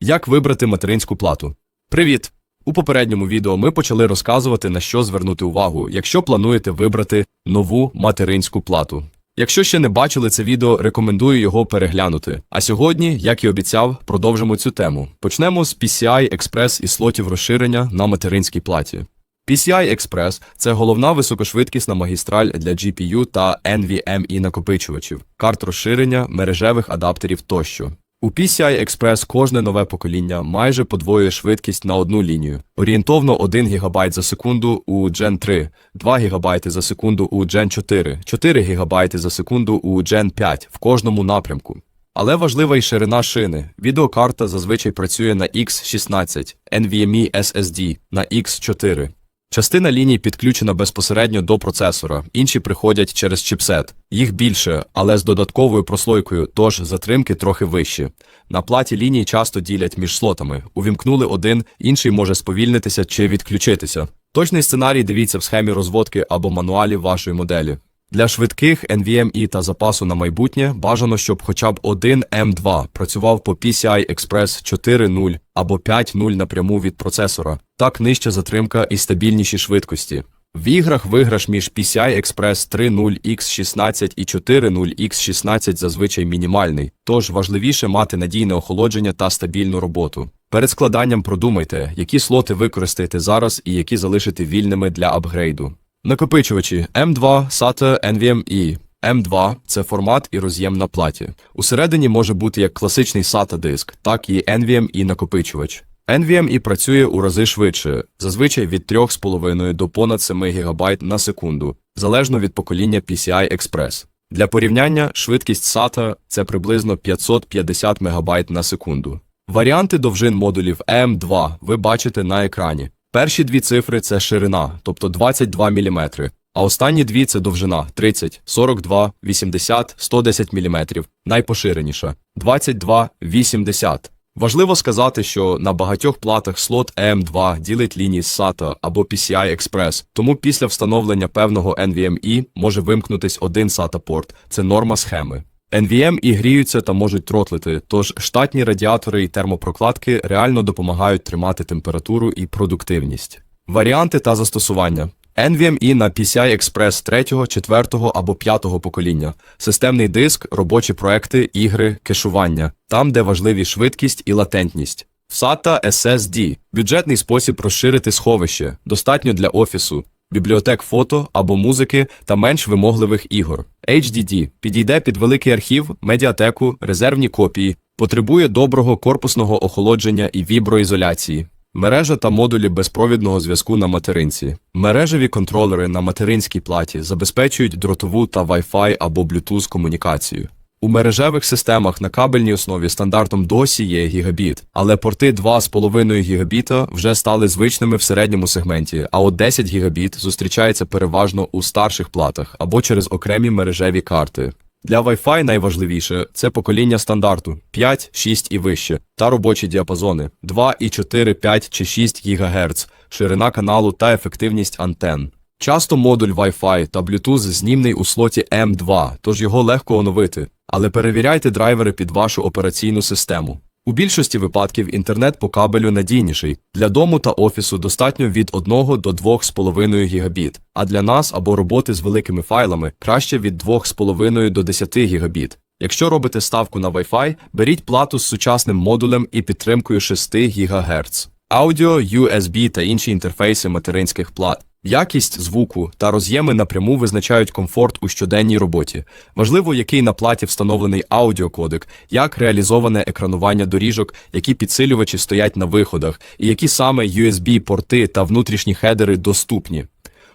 Як вибрати материнську плату? Привіт! У попередньому відео ми почали розказувати, на що звернути увагу, якщо плануєте вибрати нову материнську плату. Якщо ще не бачили це відео, рекомендую його переглянути. А сьогодні, як і обіцяв, продовжимо цю тему. Почнемо з PCI Express і слотів розширення на материнській платі. PCI Express – це головна високошвидкісна магістраль для GPU та NVMe накопичувачів, карт розширення, мережевих адаптерів тощо. У PCI Express кожне нове покоління майже подвоює швидкість на одну лінію. Орієнтовно 1 ГБ за секунду у Gen 3, 2 ГБ за секунду у Gen 4, 4 ГБ за секунду у Gen 5 в кожному напрямку. Але важлива й ширина шини. Відеокарта зазвичай працює на X16, NVMe SSD на X4. Частина ліній підключена безпосередньо до процесора, інші приходять через чіпсет. Їх більше, але з додатковою прослойкою, тож затримки трохи вищі. На платі ліній часто ділять між слотами. Увімкнули один, інший може сповільнитися чи відключитися. Точний сценарій дивіться в схемі розводки або мануалі вашої моделі. Для швидких NVMe та запасу на майбутнє бажано, щоб хоча б один M2 працював по PCI Express 4.0 або 5.0 напряму від процесора. Так нижча затримка і стабільніші швидкості. В іграх виграш між PCI Express 3.0 X16 і 4.0 X16 зазвичай мінімальний, тож важливіше мати надійне охолодження та стабільну роботу. Перед складанням продумайте, які слоти використаєте зараз і які залишите вільними для апгрейду. Накопичувачі M2 SATA NVMe. M2 – це формат і роз'єм на платі. Усередині може бути як класичний SATA диск, так і NVMe накопичувач. NVMe працює у рази швидше, зазвичай від 3,5 до понад 7 ГБ на секунду, залежно від покоління PCI Express. Для порівняння, швидкість SATA – це приблизно 550 МБ на секунду. Варіанти довжин модулів M2 ви бачите на екрані. Перші дві цифри це ширина, тобто 22 мм, а останні дві це довжина 30, 42, 80, 110 мм, найпоширеніша 22, 80. Важливо сказати, що на багатьох платах слот EM2 ділить лінії SATA або PCI Express, тому після встановлення певного NVMe може вимкнутись один SATA-порт, це норма схеми. NVM і гріються та можуть тротлити, тож штатні радіатори і термопрокладки реально допомагають тримати температуру і продуктивність. Варіанти та застосування. NVMe на PCI Express 3, 4 або 5 покоління, системний диск, робочі проекти, ігри, кешування, там, де важливі швидкість і латентність. SATA SSD – бюджетний спосіб розширити сховище, достатньо для офісу, бібліотек фото або музики та менш вимогливих ігор. HDD підійде під великий архів, медіатеку, резервні копії, потребує доброго корпусного охолодження і віброізоляції. Мережа та модулі безпровідного зв'язку на материнці. Мережеві контролери на материнській платі забезпечують дротову та Wi-Fi або Bluetooth комунікацію. У мережевих системах на кабельній основі стандартом досі є гігабіт, але порти 2,5 гігабіта вже стали звичними в середньому сегменті, а от 10 гігабіт зустрічається переважно у старших платах або через окремі мережеві карти. Для Wi-Fi найважливіше це покоління стандарту 5, 6 і вище, та робочі діапазони 2 і 4, 5 чи 6 ГГц, ширина каналу та ефективність антенн. Часто модуль Wi-Fi та Bluetooth знімний у слоті M2, тож його легко оновити, але перевіряйте драйвери під вашу операційну систему. У більшості випадків інтернет по кабелю надійніший. Для дому та офісу достатньо від 1 до 2,5 Гбіт, а для нас або роботи з великими файлами краще від 2,5 до 10 Гбіт. Якщо робите ставку на Wi-Fi, беріть плату з сучасним модулем і підтримкою 6 ГГц. Аудіо, USB та інші інтерфейси материнських плат. Якість звуку та роз'єми напряму визначають комфорт у щоденній роботі. Важливо, який на платі встановлений аудіокодек, як реалізоване екранування доріжок, які підсилювачі стоять на виходах, і які саме USB-порти та внутрішні хедери доступні.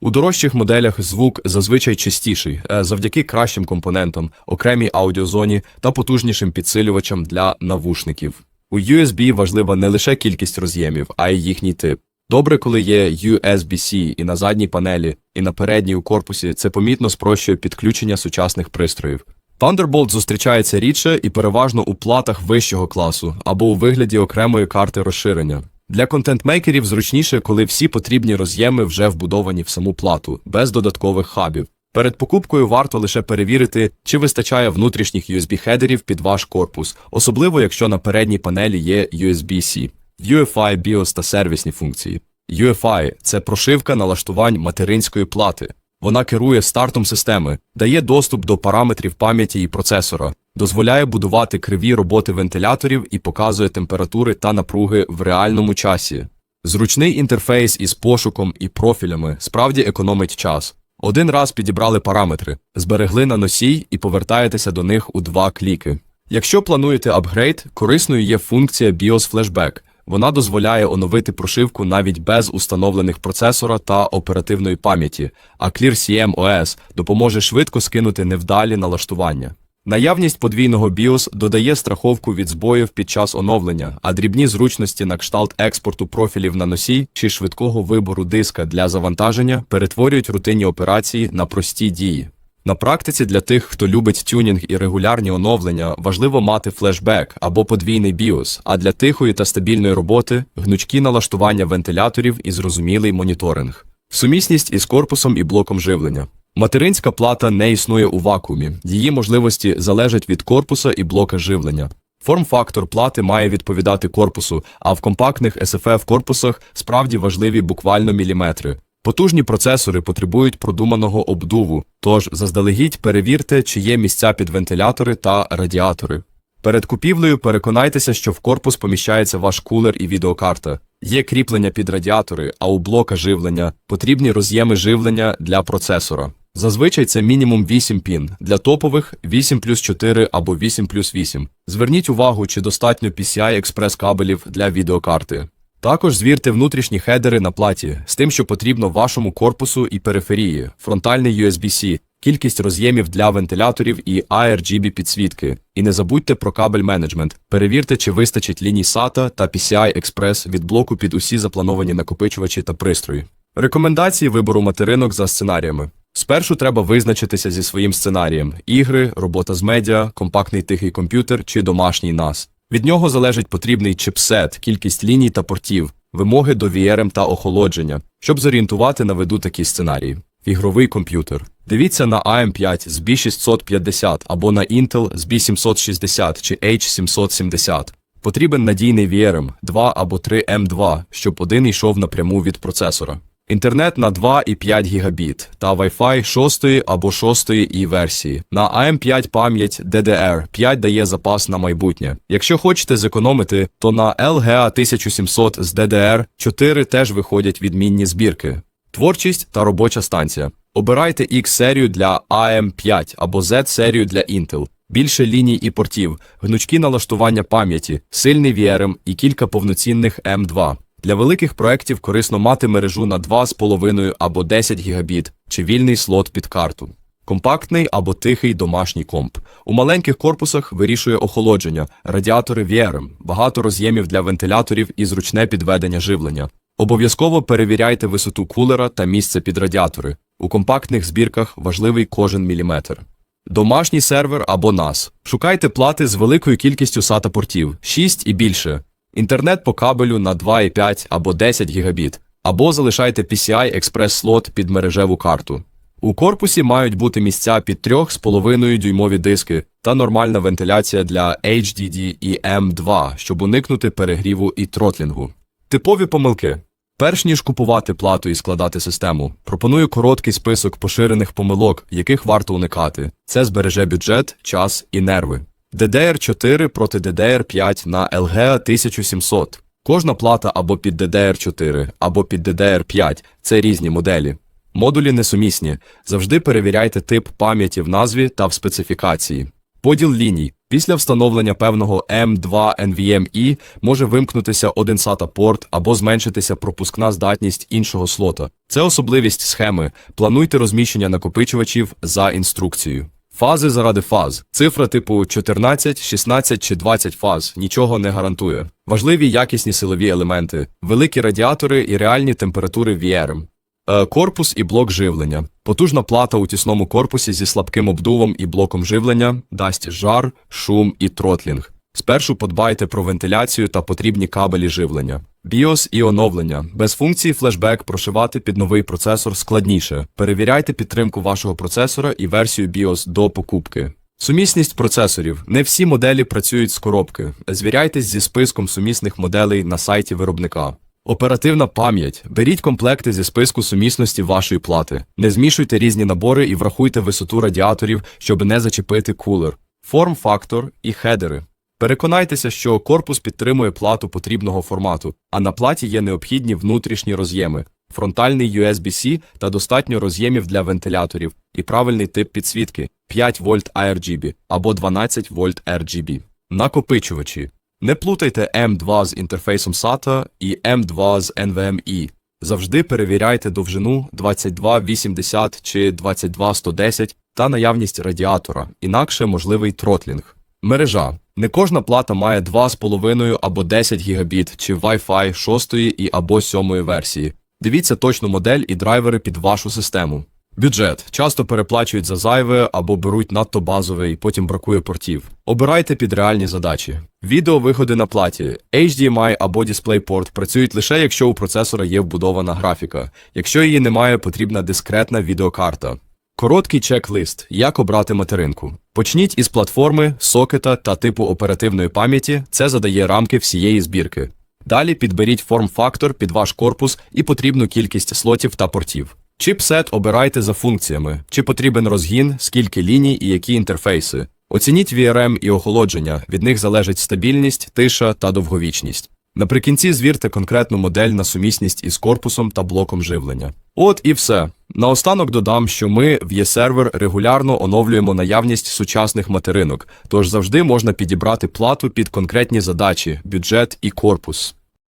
У дорожчих моделях звук зазвичай чистіший, е, завдяки кращим компонентам, окремій аудіозоні та потужнішим підсилювачам для навушників. У USB важлива не лише кількість роз'ємів, а й їхній тип. Добре, коли є USB-C і на задній панелі, і на передній у корпусі, це помітно спрощує підключення сучасних пристроїв. Thunderbolt зустрічається рідше і переважно у платах вищого класу або у вигляді окремої карти розширення. Для контентмейкерів зручніше, коли всі потрібні роз'єми вже вбудовані в саму плату, без додаткових хабів. Перед покупкою варто лише перевірити, чи вистачає внутрішніх USB-хедерів під ваш корпус, особливо якщо на передній панелі є USB-C, UEFI, BIOS та сервісні функції. UEFI – це прошивка налаштувань материнської плати. Вона керує стартом системи, дає доступ до параметрів пам'яті і процесора, дозволяє будувати криві роботи вентиляторів і показує температури та напруги в реальному часі. Зручний інтерфейс із пошуком і профілями справді економить час. Один раз підібрали параметри, зберегли на носій і повертаєтеся до них у два кліки. Якщо плануєте апгрейд, корисною є функція BIOS Flashback. Вона дозволяє оновити прошивку навіть без установлених процесора та оперативної пам'яті, а ClearCM OS допоможе швидко скинути невдалі налаштування. Наявність подвійного BIOS додає страховку від збоїв під час оновлення, а дрібні зручності на кшталт експорту профілів на носій чи швидкого вибору диска для завантаження перетворюють рутинні операції на прості дії. На практиці для тих, хто любить тюнінг і регулярні оновлення, важливо мати флешбек або подвійний BIOS, а для тихої та стабільної роботи гнучкі налаштування вентиляторів і зрозумілий моніторинг. Сумісність із корпусом і блоком живлення. Материнська плата не існує у вакуумі, її можливості залежать від корпуса і блока живлення. Форм-фактор плати має відповідати корпусу, а в компактних SFF корпусах справді важливі буквально міліметри. Потужні процесори потребують продуманого обдуву, тож заздалегідь перевірте, чи є місця під вентилятори та радіатори. Перед купівлею переконайтеся, що в корпус поміщається ваш кулер і відеокарта. Є кріплення під радіатори, а у блока живлення потрібні роз'єми живлення для процесора. Зазвичай це мінімум 8 пін, для топових 8 плюс 4 або 8 плюс 8. Зверніть увагу, чи достатньо PCI експрес кабелів для відеокарти. Також звірте внутрішні хедери на платі з тим, що потрібно вашому корпусу і периферії, фронтальний USB-C, кількість роз'ємів для вентиляторів і ARGB підсвітки. І не забудьте про кабель менеджмент. Перевірте, чи вистачить ліній SATA та PCI Express від блоку під усі заплановані накопичувачі та пристрої. Рекомендації вибору материнок за сценаріями. Спершу треба визначитися зі своїм сценарієм: ігри, робота з медіа, компактний тихий комп'ютер чи домашній NAS. Від нього залежить потрібний чипсет, кількість ліній та портів, вимоги до VRM та охолодження, щоб зорієнтувати на виду такі сценарії. Ігровий комп'ютер. Дивіться на AM5 з B650 або на Intel з B760 чи H770. Потрібен надійний VRM 2 або 3 M2, щоб один йшов напряму від процесора. Інтернет на 2,5 гігабіт та Wi-Fi 6 або 6 і версії. На AM5 пам'ять DDR5 дає запас на майбутнє. Якщо хочете зекономити, то на LGA 1700 з DDR4 теж виходять відмінні збірки. Творчість та робоча станція. Обирайте X-серію для AM5 або Z-серію для Intel. Більше ліній і портів, гнучкі налаштування пам'яті, сильний VRM і кілька повноцінних M2. Для великих проєктів корисно мати мережу на 2,5 або 10 гігабіт чи вільний слот під карту. Компактний або тихий домашній комп. У маленьких корпусах вирішує охолодження, радіатори VRM, багато роз'ємів для вентиляторів і зручне підведення живлення. Обов'язково перевіряйте висоту кулера та місце під радіатори. У компактних збірках важливий кожен міліметр. Домашній сервер або NAS. Шукайте плати з великою кількістю SATA портів 6 і більше. Інтернет по кабелю на 2,5 або 10 гігабіт, або залишайте PCI експрес-слот під мережеву карту. У корпусі мають бути місця під 3,5 дюймові диски та нормальна вентиляція для HDD і M2, щоб уникнути перегріву і тротлінгу. Типові помилки. Перш ніж купувати плату і складати систему, пропоную короткий список поширених помилок, яких варто уникати. Це збереже бюджет, час і нерви. DDR4 проти DDR5 на LGA 1700. Кожна плата або під DDR4, або під DDR5 це різні моделі. Модулі несумісні. Завжди перевіряйте тип пам'яті в назві та в специфікації. Поділ ліній. Після встановлення певного M2 NVMe може вимкнутися один SATA порт або зменшитися пропускна здатність іншого слота. Це особливість схеми. Плануйте розміщення накопичувачів за інструкцією. Фази заради фаз. Цифра типу 14, 16 чи 20 фаз нічого не гарантує. Важливі якісні силові елементи, великі радіатори і реальні температури VRM. Е, Корпус і блок живлення. Потужна плата у тісному корпусі зі слабким обдувом і блоком живлення дасть жар, шум і тротлінг. Спершу подбайте про вентиляцію та потрібні кабелі живлення. BIOS і оновлення. Без функції флешбек прошивати під новий процесор складніше. Перевіряйте підтримку вашого процесора і версію BIOS до покупки. Сумісність процесорів. Не всі моделі працюють з коробки. Звіряйтесь зі списком сумісних моделей на сайті виробника. Оперативна пам'ять. Беріть комплекти зі списку сумісності вашої плати. Не змішуйте різні набори і врахуйте висоту радіаторів, щоб не зачепити кулер. Форм-фактор і хедери. Переконайтеся, що корпус підтримує плату потрібного формату, а на платі є необхідні внутрішні роз'єми, фронтальний USB-C та достатньо роз'ємів для вентиляторів і правильний тип підсвітки 5 вольт ARGB або 12 вольт RGB. Накопичувачі. Не плутайте M2 з інтерфейсом SATA і M2 з NVMe. Завжди перевіряйте довжину 2280 чи 22110 та наявність радіатора, інакше можливий тротлінг. Мережа. Не кожна плата має 2,5 або 10 гігабіт чи Wi-Fi 6 і або 7 версії. Дивіться точну модель і драйвери під вашу систему. Бюджет. Часто переплачують за зайве або беруть надто базовий, потім бракує портів. Обирайте під реальні задачі. Відеовиходи на платі. HDMI або DisplayPort працюють лише якщо у процесора є вбудована графіка. Якщо її немає, потрібна дискретна відеокарта. Короткий чек-лист. Як обрати материнку. Почніть із платформи, сокета та типу оперативної пам'яті. Це задає рамки всієї збірки. Далі підберіть форм-фактор під ваш корпус і потрібну кількість слотів та портів. Чіпсет обирайте за функціями, чи потрібен розгін, скільки ліній і які інтерфейси. Оцініть VRM і охолодження, від них залежить стабільність, тиша та довговічність. Наприкінці звірте конкретну модель на сумісність із корпусом та блоком живлення. От і все. Наостанок додам, що ми в є-сервер регулярно оновлюємо наявність сучасних материнок, тож завжди можна підібрати плату під конкретні задачі, бюджет і корпус.